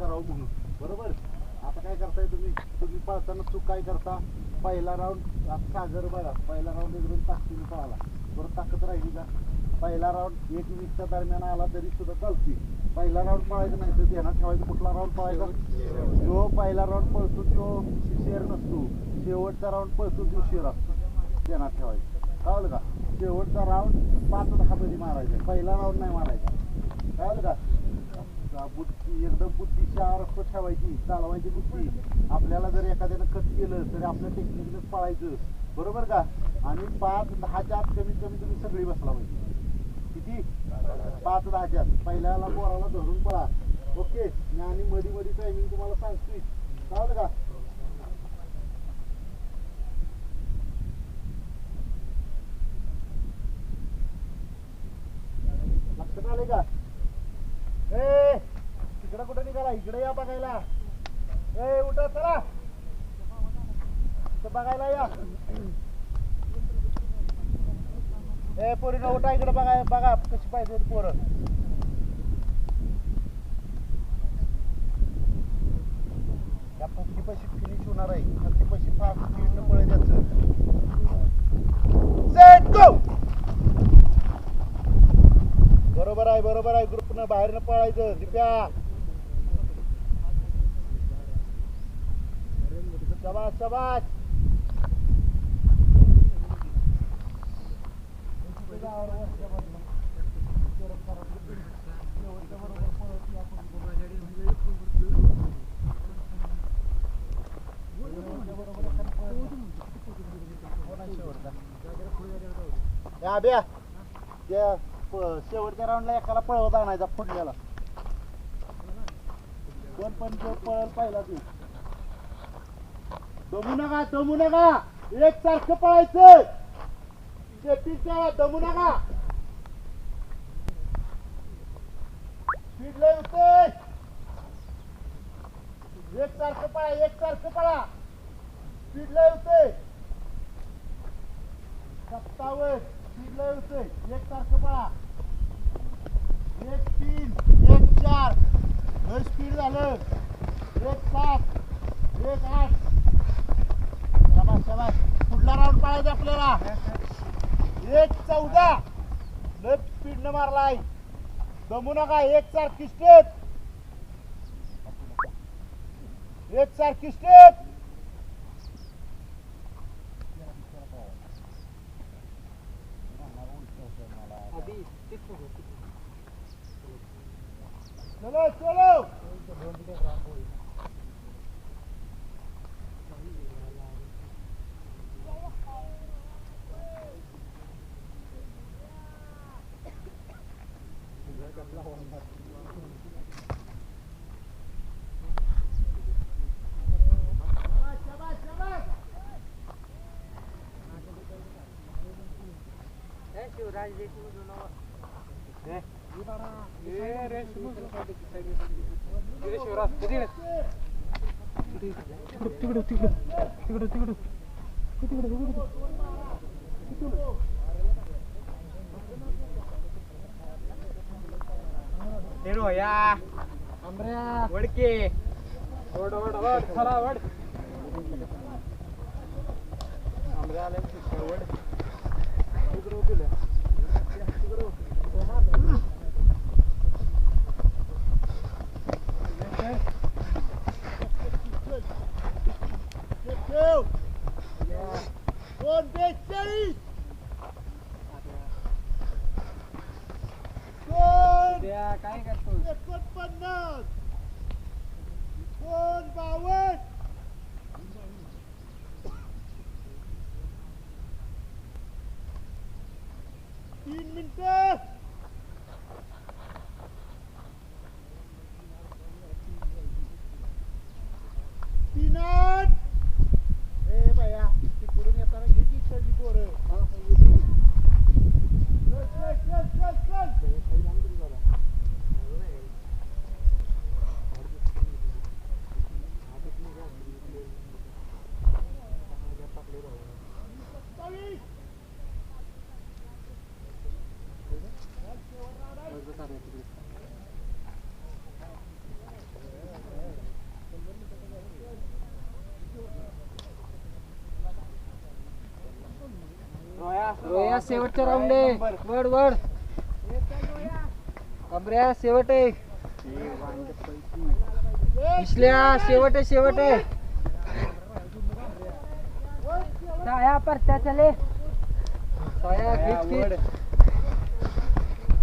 करावं म्हणून. बरोबर? आता काय करताय तुम्ही? तुम्ही पळताना चूक काय करता? पहिला राऊंड आता सागर बघा. पहिला राऊंड एकदम ताकदीने पळाला. बरं ताकद राहिली का? पहिला राऊंड एक मिनिटच्या दरम्यान आला तरी सुद्धा चालते पहिला राऊंड पळायचा नाही तर ध्यानात ठेवायचं कुठला राऊंड पळायचा? जो पहिला राऊंड पळतो तो शेअर नसतो. शेवटचा राऊंड पळतो तो शेअर असतो. ध्यानात ठेवायचं. कळलं का? शेवटचा राऊंड पाच दहा मध्ये मारायचा. पहिला राऊंड नाही मारायचा. कळलं का का? बुद्धी एकदम बुद्धी शार्प ठेवायची चालवायची बुद्धी. आपल्याला जर एखाद्यानं कट केलं तरी आपल्या टेक्निकलच पळायचं. बरोबर का? आणि पाच दहाच्या आत कमीत कमी तुम्ही सगळी बसला पाहिजे. किती? पाच दहाच्या आत. पहिल्याला बोराला धरून पळा. ओके? आणि मधी मधी टायमिंग तुम्हाला सांगतोय. कळलं का? लक्षात आले का? ए! इकडे कुठं निघाला? इकडे या बघायला. ए उठा चला. बघायला या. ए पोरीनं उठा इकडे बघा बघा कशी पाहिजे पोरं. या पक्की पैसे फिनिश होणार आहे. पक्की पैसे फास्ट पळे त्याचं सेट गो बरोबर आहे बरोबर आहे. ग्रुपनं बाहेरनं पळायचं. दिप्या शबाश शबाश या ब्या. त्या शेवटच्या राऊंडला एकाला पळवत आणायचा फुटल्याला कोण पण जो पळल पाहिला तू दमू नका दमू नका. एक सारखं पळायचं. शेतीच्या दमू नका. स्पीड लय होते एक सारखं पळा एक सारखं पळा. स्पीड लय होते सत्तावन्न स्पीड लय होते एक सारखं पळा. एक तीन एक चार. स्पीड झालं. एक सात एक आठ शाबास शाबास पुढला आपल्याला. एक चौदा. लेफ्ट स्पीड न मारलाय. दमू नका एक सारखी स्टेप. एक सारखी स्टेप. चलो चलो. शाबास, शाबास, शाबास. शिवराज देशमुख हे, शिवराज तिकडे तिकडे तिकडे वडके वड वड वड खरा वड आंब्या आले वड तिकडे उठले ठेव. दोन बेचाळीस दोन काय करतो एकोणपन्नास. दोन बावन्न? रोया शेवटच्या राऊंडे वड वड अमऱ्या शेवट. आहे पिशल्या शेवट आहे शेवट. आहे साया परत्या चले. साया खिच खिच.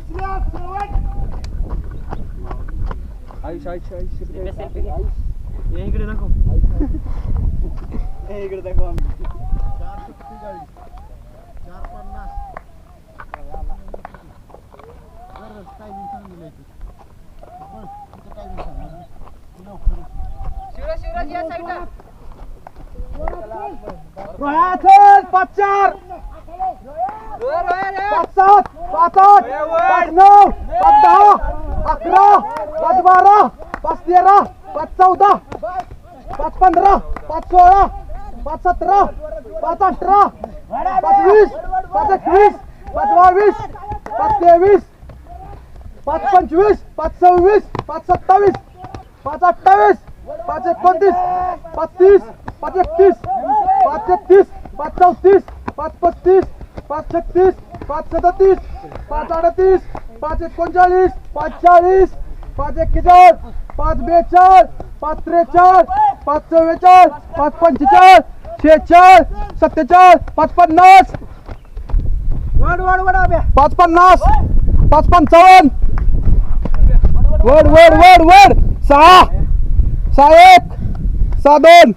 वड सुब्या आयुष आयुष आयुष इकडे दाखव इकडे दाखव चार सत्तेचाळीस चार पन्नास बरं टायमिंग सांगितलं इथे बरं तुझं टायमिंग सांग लवकर शिवराज शिवराज या साईडला पाच चार. रोया रोया रे पाच सात. पाच आठ पाच नऊ पाच दहा अकरा पाच बारा पाच तेरा पाच चौदा पाच पंधरा पाच सोळा पाच सतरा पाच अठरा पाच वीस पाच एकवीस पाच बावीस पाच तेवीस पाच पंचवीस पाच सव्वीस पाच सत्तावीस पाच अठ्ठावीस पाच एकोणतीस पाच तीस पाच एकतीस पाच तेहतीस पाच चौतीस पाच पस्तीस पाच छत्तीस पाच सदतीस पाच अडतीस पाच एकोणचाळीस पाच चाळीस पाच एक्केचाळीस पाच बेचाळीस पाच त्रेचाळीस पाच चव्वेचाळीस पाच पंचेचाळीस शेहेचाळीस सत्तेचाळीस पाच पन्नास. वड वड वड आब्या पाच पन्नास पाच पंचावन्न. वड वड वड वड. सहा. सहा एक सहा दोन.